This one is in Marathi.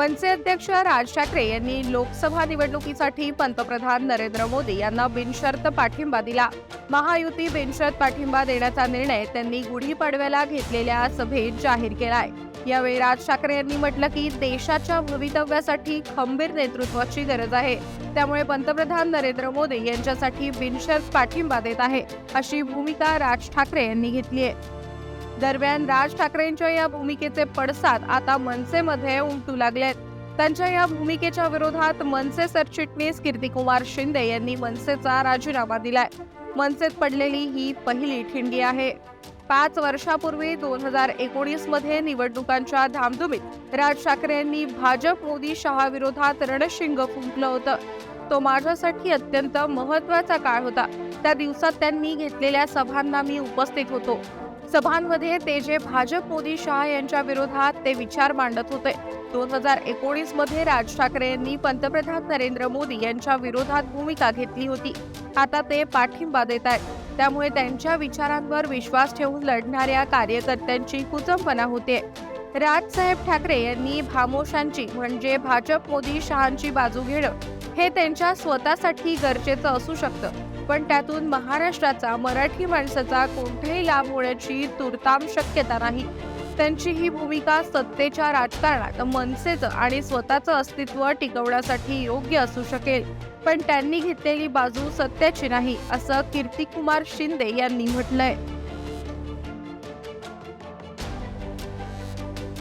मनसे अध्यक्ष राज ठाकरे यांनी लोकसभा निवडणुकीसाठी पंतप्रधान नरेंद्र मोदी यांना बिनशर्त पाठिंबा दिला. महायुती बिनशर्त पाठिंबा देण्याचा निर्णय त्यांनी गुढीपाडव्याला घेतलेल्या सभेत जाहीर केलाय. यावेळी राज ठाकरे यांनी म्हटलं की देशाच्या भवितव्यासाठी खंबीर नेतृत्वाची गरज आहे. त्यामुळे पंतप्रधान नरेंद्र मोदी यांच्यासाठी बिनशर्त पाठिंबा देत आहे अशी भूमिका राज ठाकरे यांनी घेतली आहे दरम्यान राज ठाकरेंच्या या भूमिकेचे पडसाद आता मनसेमध्ये उमटू लागलेत त्यांच्या या भूमिकेच्या विरोधात मनसे सरचिटणीस कीर्तिकुमार शिंदे यांनी मनसेचा राजीनामा दिलाय. मनसेत पडलेली ही पहिली ठिणगी आहे. पाच वर्षापूर्वी दोन हजार एकोणीसमध्ये निवडणुकांच्या धामधुमीत राज ठाकरे यांनी भाजप मोदी शहा विरोधात रणशिंग फुंकलं होतं. तो माझ्यासाठी अत्यंत महत्त्वाचा काळ होता. त्या दिवसात त्यांनी घेतलेल्या सभांना मी उपस्थित होतो. सभांमध्ये ते जे भाजप मोदी शहा यांच्या विरोधात ते विचार मांडत होते. दोन हजार एकोणीसमध्ये राज ठाकरे यांनी पंतप्रधान नरेंद्र मोदी यांच्या विरोधात भूमिका घेतली होती. आता ते पाठिंबा देत आहेत. त्यामुळे त्यांच्या विचारांवर विश्वास ठेवून लढणाऱ्या कार्यकर्त्यांची कुचंबना होते. राजसाहेब ठाकरे यांनी भामोशांची म्हणजे भाजप मोदी शहांची बाजू घेणं हे त्यांच्या स्वतःसाठी गरजेचं असू शकतं. पण त्यातून महाराष्ट्राचा मराठी माणसाचा कोणताही लाभ होण्याची तुर्ताम शक्यता नाही. त्यांची ही भूमिका सत्तेच्या राजकारणात मनसेचं आणि स्वतःचं अस्तित्व टिकवण्यासाठी योग्य असू शकेल. पण त्यांनी घेतलेली बाजू सत्याची नाही असं कीर्तिकुमार शिंदे यांनी म्हटलंय.